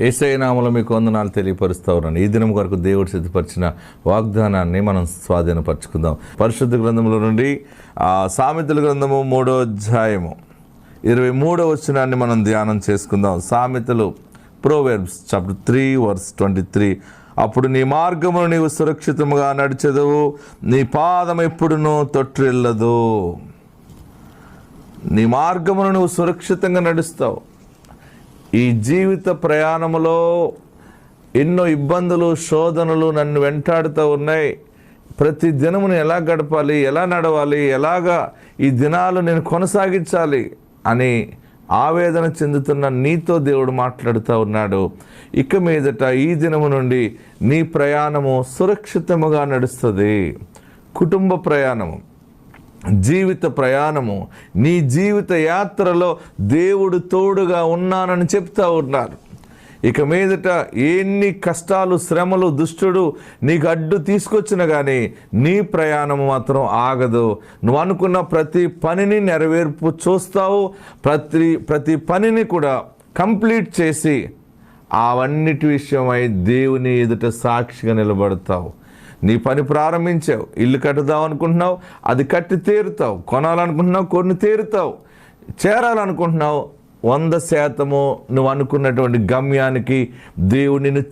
ఏసై నామలో మీకు వందనాలు తెలియపరుస్తా ఉన్నాను. ఈ దినం కొరకు దేవుడు సిద్ధపరిచిన వాగ్దానాన్ని మనం స్వాధీనపరచుకుందాం. పరిశుద్ధ గ్రంథంలో నుండి సామెతల గ్రంథము మూడో అధ్యాయము ఇరవై మూడో వచనాన్ని మనం ధ్యానం చేసుకుందాం. సామెతలు proverbs chapter three verse twenty three అప్పుడు నీ మార్గమును నీవు సురక్షితముగా నడిచెదవు నీ పాదం ఎప్పుడునూ తొట్టిల్లదు. నీ మార్గమును నువ్వు సురక్షితంగా నడుస్తావు. ఈ జీవిత ప్రయాణములో ఎన్నో ఇబ్బందులు శోధనలు నన్ను వెంటాడుతూ ఉన్నాయి. ప్రతి దినమును ఎలా గడపాలి ఎలా నడవాలి ఎలాగా ఈ దినాలు నేను కొనసాగించాలి అని ఆవేదన చెందుతున్న నీతో దేవుడు మాట్లాడుతూ ఉన్నాడు. ఇక మీదట ఈ దినము నుండి నీ ప్రయాణము సురక్షితముగా నడుస్తుంది. కుటుంబ ప్రయాణము. జీవిత ప్రయాణము నీ జీవిత యాత్రలో దేవుడు తోడుగా ఉన్నానని చెప్తా ఉన్నారు. ఇక మీదట ఎన్ని కష్టాలు శ్రమలు దుష్టుడు నీకు అడ్డు తీసుకొచ్చిన కానీ నీ ప్రయాణం మాత్రం ఆగదు. నువ్వు అనుకున్న ప్రతి పనిని నెరవేర్పు చూస్తావు. ప్రతి ప్రతి పనిని కూడా కంప్లీట్ చేసి అవన్నిటి విషయమై దేవుని ఎదుట సాక్షిగా నిలబడతావు. నీ పని ప్రారంభించావు ఇల్లు కట్టుదాం అనుకుంటున్నావు అది కట్టి తీరుతావు కొనాలనుకుంటున్నావు కొన్ని తీరుతావు చేరాలనుకుంటున్నావు వంద శాతము నువ్వు అనుకున్నటువంటి గమ్యానికి దేవుడు నిన్ను